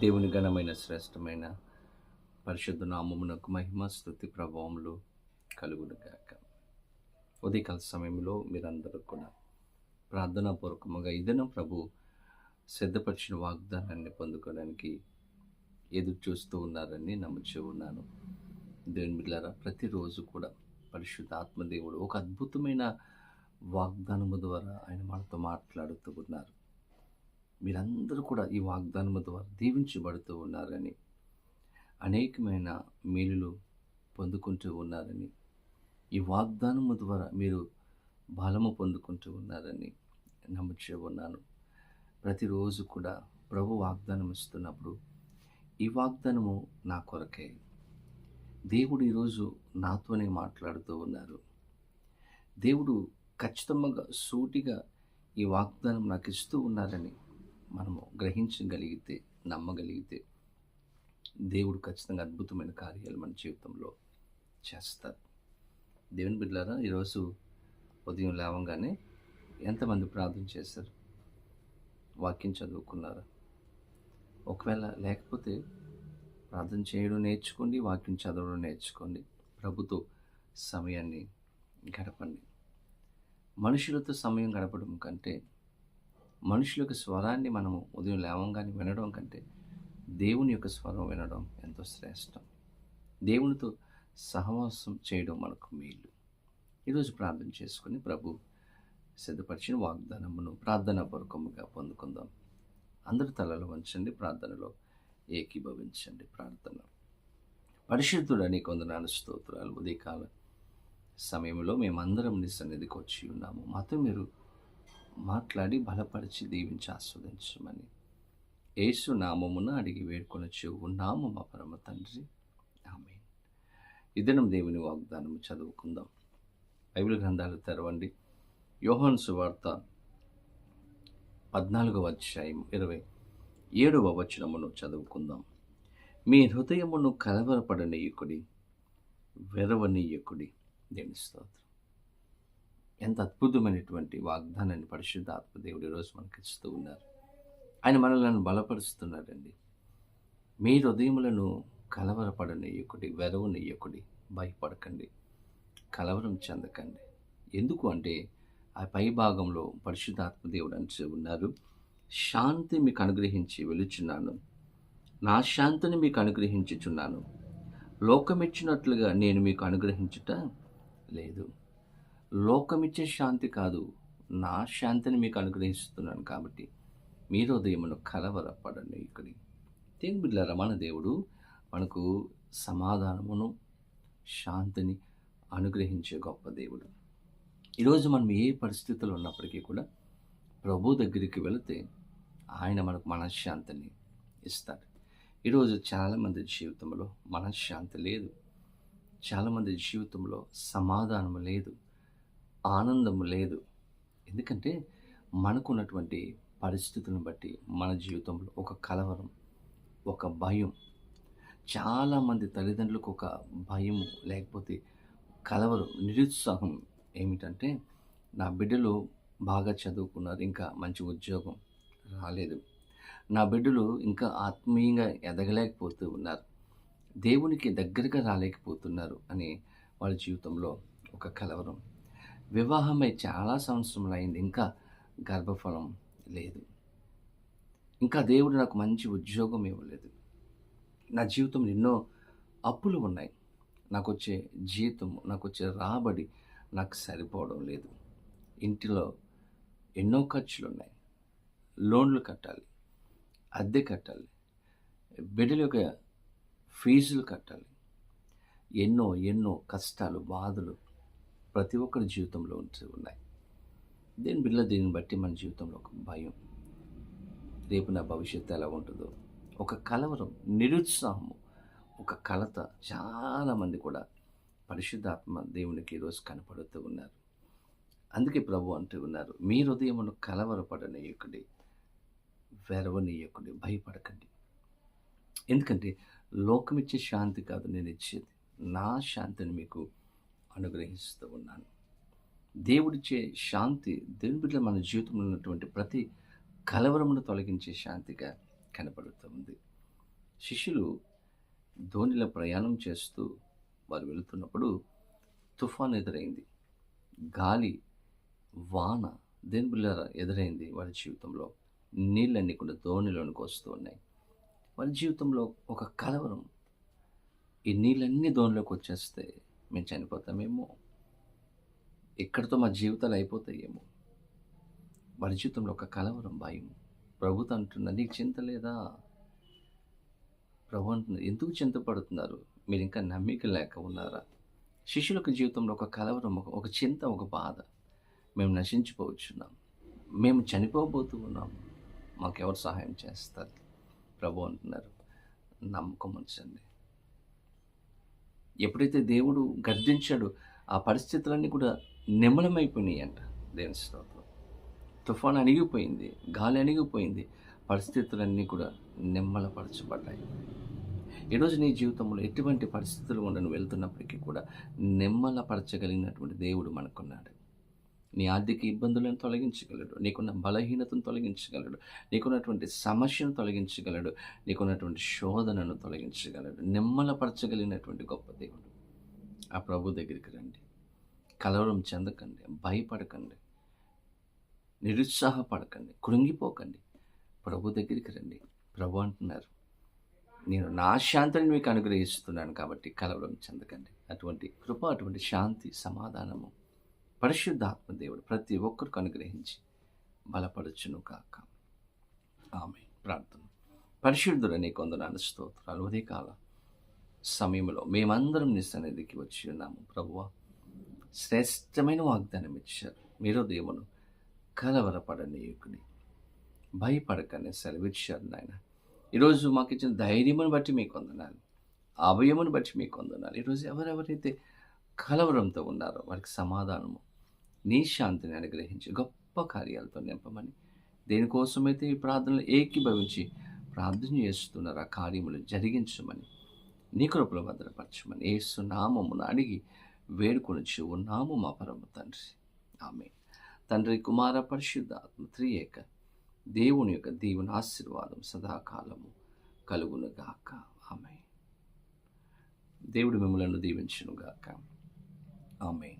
దేవుని ఘనమైన శ్రేష్టమైన పరిశుద్ధ నామమునకు మహిమ స్థుతి ప్రభావములు కలుగునుగాక ఉదయకాల సమయంలో మీరందరూ కూడా ప్రార్థనాపూర్వకముగా ఇదన ప్రభు సిద్ధపరిచిన వాగ్దానాన్ని పొందుకోవడానికి ఎదురు చూస్తూ ఉన్నారని నమ్ముచూ ఉన్నాను. దేవుని బిడ్డారా ప్రతిరోజు కూడా పరిశుద్ధ ఆత్మదేవుడు ఒక అద్భుతమైన వాగ్దానము ద్వారా ఆయన మనతో మాట్లాడుతూ ఉన్నారు. మీరందరూ కూడా ఈ వాగ్దానము ద్వారా దీవించబడుతూ ఉన్నారని అనేకమైన మేలులు పొందుకుంటూ ఉన్నారని ఈ వాగ్దానము ద్వారా మీరు బలము పొందుకుంటూ ఉన్నారని నమ్ముచూ ఉన్నాను ప్రతిరోజు కూడా ప్రభు వాగ్దానం ఇస్తున్నప్పుడు ఈ వాగ్దానము నా కొరకే. దేవుడు ఈరోజు నాతోనే మాట్లాడుతూ ఉన్నారు. దేవుడు ఖచ్చితంగా సూటిగా ఈ వాగ్దానం నాకు ఇస్తూ ఉన్నారని మనము గ్రహించగలిగితే నమ్మగలిగితే దేవుడు ఖచ్చితంగా అద్భుతమైన కార్యాలు మన జీవితంలో చేస్తారు. దేవుని బిడ్డలారా ఈరోజు ఉదయం లేవగానే ఎంతమంది ప్రార్థన చేశారు? వాక్యం చదువుకున్నారా? ఒకవేళ లేకపోతే ప్రార్థన చేయడం నేర్చుకోండి వాక్యం చదవడం నేర్చుకోండి. ప్రభుతో సమయాన్ని గడపండి. మనుషులతో సమయం గడపడం కంటే మనుషుల యొక్క స్వరాన్ని మనము ఉదయం లేవంగానే వినడం కంటే దేవుని యొక్క స్వరం వినడం ఎంతో శ్రేష్టం. దేవునితో సహవాసం చేయడం మనకు మేలు. ఈరోజు ప్రార్థన చేసుకుని ప్రభు సిద్ధపరిచిన వాగ్దానమును ప్రార్థన పూర్వకముగా పొందుకుందాం. అందరి తలలో వంచండి ప్రార్థనలో ఏకీభవించండి ప్రార్థన. పరిశుద్ధుడని కొందనాలు స్తోత్రాలు. ఉదయకాల సమయంలో మేమందరం నీ సన్నిధికి వచ్చి ఉన్నాము. మాతో మీరు మాట్లాడి బలపరిచి దీవించి ఆస్వాదించమని. యేసు నామమున అడిగి వేడుకొనొచ్చు ఉన్నాము మా పరమ తండ్రి. ఆమె ఇదనం దేవుని వాగ్దానము చదువుకుందాం. బైబిల్ గ్రంథాలు తెరవండి. యోహాన్ సువార్త పద్నాలుగవ అధ్యాయం ఇరవై ఏడవ వచనమును చదువుకుందాం. మీ హృదయమును కలవరపడనీయకుడి వెరవనీయకుడి. దేని స్తోత్రం. ఎంత అద్భుతమైనటువంటి వాగ్దానాన్ని పరిశుద్ధ ఆత్మదేవుడు ఈరోజు మనకి ఇస్తూ ఉన్నారు. ఆయన మనలను బలపరుస్తున్నారండి మీ హృదయములను కలవరపడనీయకుడి వెరవనీయకుడి భయపడకండి. కలవరం చెందకండి. ఎందుకు అంటే ఆ పై భాగంలో పరిశుద్ధాత్మదేవుడు అని ఉన్నారు శాంతి మీకు అనుగ్రహించి వెలుచున్నాను. నా శాంతిని మీకు అనుగ్రహించుచున్నాను. లోకమిచ్చినట్లుగా నేను మీకు అనుగ్రహించుట లేదు. లోకమిచ్చే శాంతి కాదు నా శాంతిని మీకు అనుగ్రహిస్తున్నాను కాబట్టి మీరు ఉదయమును కలవరపడండి ఇక్కడి. దేని బిడ్డలారా మన దేవుడు మనకు సమాధానమును శాంతిని అనుగ్రహించే గొప్ప దేవుడు. ఈరోజు మనం ఏ పరిస్థితుల్లో ఉన్నప్పటికీ కూడా ప్రభు దగ్గరికి వెళితే ఆయన మనకు మనశ్శాంతిని ఇస్తాడు. ఈరోజు చాలామంది జీవితంలో మనశ్శాంతి లేదు. చాలామంది జీవితంలో సమాధానం లేదు. ఆనందం లేదు. ఎందుకంటే మనకున్నటువంటి పరిస్థితులను బట్టి మన జీవితంలో ఒక కలవరం ఒక భయం. చాలామంది తల్లిదండ్రులకు ఒక భయం లేకపోతే కలవరం నిరుత్సాహం ఏమిటంటే నా బిడ్డలు బాగా చదువుకున్నారు ఇంకా మంచి ఉద్యోగం రాలేదు. నా బిడ్డలు ఇంకా ఆత్మీయంగా ఎదగలేకపోతూ ఉన్నారు. దేవునికి దగ్గరగా రాలేకపోతున్నారు అని వాళ్ళ జీవితంలో ఒక కలవరం. వివాహమై చాలా సంవత్సరములు అయింది ఇంకా గర్భఫలం లేదు. ఇంకా దేవుడు నాకు మంచి ఉద్యోగం ఇవ్వలేదు. నా జీవితంలో ఎన్నో అప్పులు ఉన్నాయి. నాకు వచ్చే జీతం నాకు వచ్చే రాబడి నాకు సరిపోవడం లేదు. ఇంటిలో ఎన్నో ఖర్చులు ఉన్నాయి లోన్లు కట్టాలి అద్దె కట్టాలి బిడ్డల యొక్క ఫీజులు కట్టాలి. ఎన్నో ఎన్నో కష్టాలు బాధలు ప్రతి ఒక్కరి జీవితంలో ఉంటూ ఉన్నాయి. దేని బిడ్డ దీన్ని బట్టి మన జీవితంలో ఒక భయం? రేపు నా భవిష్యత్తు ఎలా ఉంటుందో? ఒక కలవరం నిరుత్సాహము ఒక కలత చాలామంది కూడా పరిశుద్ధాత్మ దేవునికి ఈరోజు కనపడుతూ ఉన్నారు. అందుకే ప్రభు అంటూ ఉన్నారు మీ హృదయమును కలవరపడనీయకుడి వెరవనీయకుడి భయపడకండి. ఎందుకంటే లోకమిచ్చే శాంతి కాదు నేను ఇచ్చేది. నా శాంతిని మీకు అనుగ్రహిస్తూ ఉన్నాను. దేవుడిచ్చే శాంతి దేవుని మన జీవితంలో ఉన్నటువంటి ప్రతి కలవరమును తొలగించే శాంతిగా కనపడుతుంది శిష్యులు ధోనిలో ప్రయాణం చేస్తూ వారు వెళుతున్నప్పుడు తుఫాన్ ఎదురైంది. గాలి వాన దేని ఎదురైంది వారి జీవితంలో. నీళ్ళన్నీ కూడా ధోనిలోనికి వస్తూ ఉన్నాయి. వారి జీవితంలో ఒక కలవరం. ఈ నీళ్ళన్నీ ధోనిలోకి వచ్చేస్తే మేము చనిపోతామేమో ఇక్కడితో మా జీవితాలు అయిపోతాయేమో వారి జీవితంలో ఒక కలవరం భయం ప్రభుత్వం అంటున్నా నీకు చింత లేదా? ప్రభు అంటున్నారు ఎందుకు చింతపడుతున్నారు? మీరు ఇంకా నమ్మిక లేక ఉన్నారా? శిష్యులకు జీవితంలో ఒక కలవరం ఒక ఒక చింత ఒక బాధ. మేము నశించిపోవచ్చున్నాం. మేము చనిపోబోతూ ఉన్నాం. మాకెవరు సహాయం చేస్తారు? ప్రభు అంటున్నారు. నమ్మకం ఉంచండి. ఎప్పుడైతే దేవుడు గర్దించాడో ఆ పరిస్థితులన్నీ కూడా నిమ్మలమైపోయినాయి అంట దేవుని స్తోత్రం. తుఫాన్ అణిగిపోయింది గాలి అణిగిపోయింది పరిస్థితులన్నీ కూడా నిమ్మలపరచబడ్డాయి. ఈరోజు నీ జీవితంలో ఎటువంటి పరిస్థితులు ఉండను వెళ్తున్నప్పటికీ కూడా నిమ్మలపరచగలిగినటువంటి దేవుడు మనకున్నాడు. నీ ఆర్థిక ఇబ్బందులను తొలగించగలడు. నీకున్న బలహీనతను తొలగించగలడు. నీకున్నటువంటి సమస్యను తొలగించగలడు. నీకున్నటువంటి శోధనను తొలగించగలడు. నిమ్మలపరచగలిగినటువంటి గొప్ప దేవుడు. ఆ ప్రభు దగ్గరికి రండి. కలవరం చెందకండి. భయపడకండి. నిరుత్సాహపడకండి. కృంగిపోకండి. ప్రభు దగ్గరికి రండి. ప్రభు అంటున్నారు నేను నా శాంతిని మీకు అనుగ్రహిస్తున్నాను కాబట్టి కలవరం చెందకండి. అటువంటి కృప అటువంటి శాంతి సమాధానము పరిశుద్ధాత్మ దేవుడు ప్రతి ఒక్కరికి అనుగ్రహించి బలపడుచును కాక ఆమె ప్రార్థన. పరిశుద్ధులని నీ కొందనాన్ని స్తోత్రాలు. ఉదయకాల సమయంలో మేమందరం నీ సన్నిధికి వచ్చి ఉన్నాము. ప్రభువ శ్రేష్టమైన వాగ్దానం ఇచ్చారు. మీరు దేవును కలవరపడనీయుకుని భయపడకనే సెలవిచ్చారు నాయన. ఈరోజు మాకు ఇచ్చిన ధైర్యమును బట్టి మీకు వందనాలు. అభయమును బట్టి మీకు వందనాలు. ఈరోజు ఎవరెవరైతే కలవరంతో ఉన్నారో వారికి సమాధానము నీ శాంతిని అనుగ్రహించి గొప్ప కార్యాలతో నింపమని. దేనికోసమైతే ఈ ప్రార్థనలు ఏకీభవించి ప్రార్థన చేస్తున్నారు ఆ కార్యములు జరిగించమని నీ కృపలు భద్రపరచమని ఏసు నామమును అడిగి వేడుకొని ఉన్నాము మా పరమ తండ్రి. ఆమె తండ్రి కుమార పరిశుద్ధాత్మ త్రియేక దేవుని యొక్క దీవుని ఆశీర్వాదం సదాకాలము కలుగునుగాక. ఆమె దేవుడు మిమ్మలను దీవించునుగాక. ఆమె